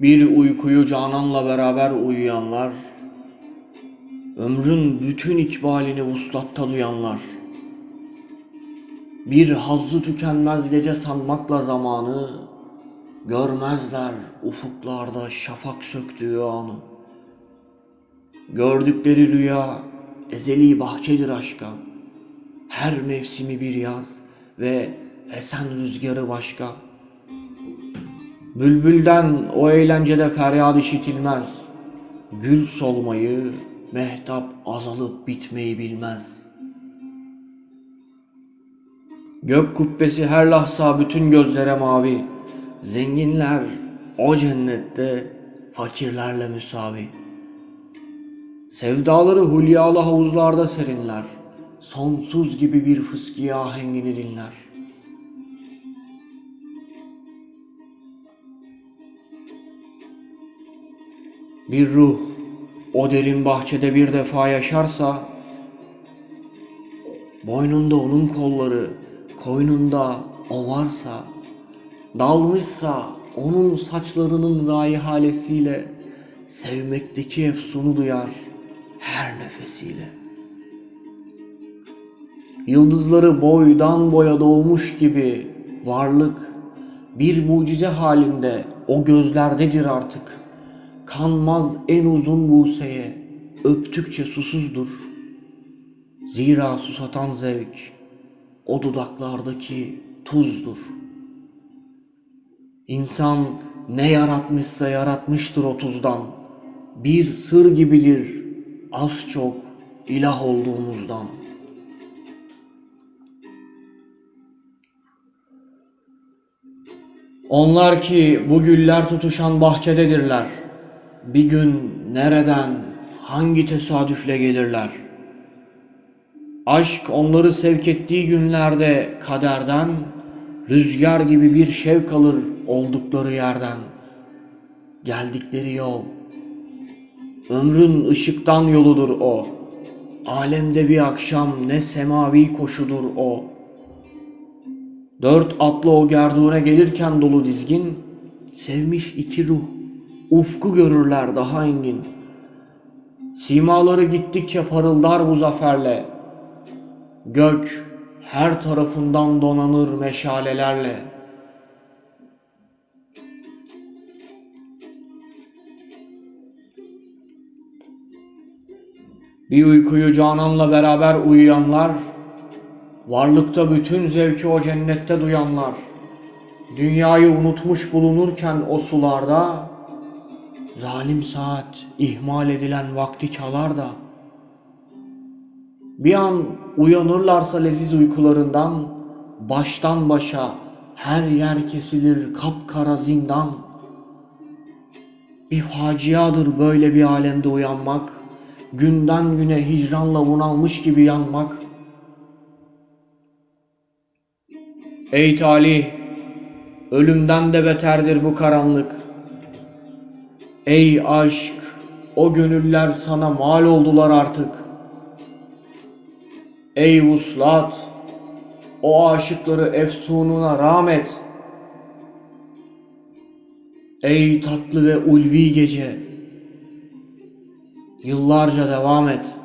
Bir uykuyu cananla beraber uyuyanlar, ömrün bütün ikbalini vuslatta duyanlar, bir hazzı tükenmez gece sanmakla zamanı, görmezler ufuklarda şafak söktüğü anı. Gördükleri rüya ezeli bahçedir aşka, her mevsimi bir yaz ve esen rüzgarı başka. Bülbülden o eğlencede feryat işitilmez. Gül solmayı, mehtap azalıp bitmeyi bilmez. Gök kubbesi her lahza bütün gözlere mavi. Zenginler o cennette fakirlerle müsavi. Sevdaları hülyalı havuzlarda serinler. Sonsuz gibi bir fıskiye ahengini dinler. Bir ruh o derin bahçede bir defa yaşarsa Boynunda onun kolları, koynunda o varsa Dalmışsa onun saçlarının raihalesiyle Sevmekteki efsunu duyar her nefesiyle Yıldızları boydan boya doğmuş gibi varlık bir mucize halinde o gözlerdedir artık. Kanmaz en uzun buseye, öptükçe susuzdur. Zira susatan zevk o dudaklardaki tuzdur. İnsan ne yaratmışsa yaratmıştır o tuzdan. Bir sır gibidir az çok ilah olduğumuzdan. Onlar ki bu güller tutuşan bahçededirler. Bir gün nereden, hangi tesadüfle gelirler? Aşk onları sevk ettiği günlerde kaderden, rüzgar gibi bir şevk alır oldukları yerden. Geldikleri yol, ömrün ışıktan yoludur o. Alemde bir akşam ne semavi koşudur o.'' Dört atlı o gerdune gelirken dolu dizgin, sevmiş iki ruh, ufku görürler daha engin. Simaları gittikçe parıldar bu zaferle, gök her tarafından donanır meşalelerle. Bir uykuyu cananla beraber uyuyanlar, Varlıkta bütün zevki o cennette duyanlar, dünyayı unutmuş bulunurken o sularda, zalim saat ihmal edilen vakti çalar da, bir an uyanırlarsa leziz uykularından, baştan başa her yer kesilir kapkara zindan. Bir faciadır böyle bir alemde uyanmak, günden güne hicranla bunalmış gibi yanmak.'' Ey talih, ölümden de beterdir bu karanlık. Ey aşk, o gönüller sana mal oldular artık. Ey vuslat, o aşıkları efsununa rahmet. Ey tatlı ve ulvi gece, yıllarca devam et.''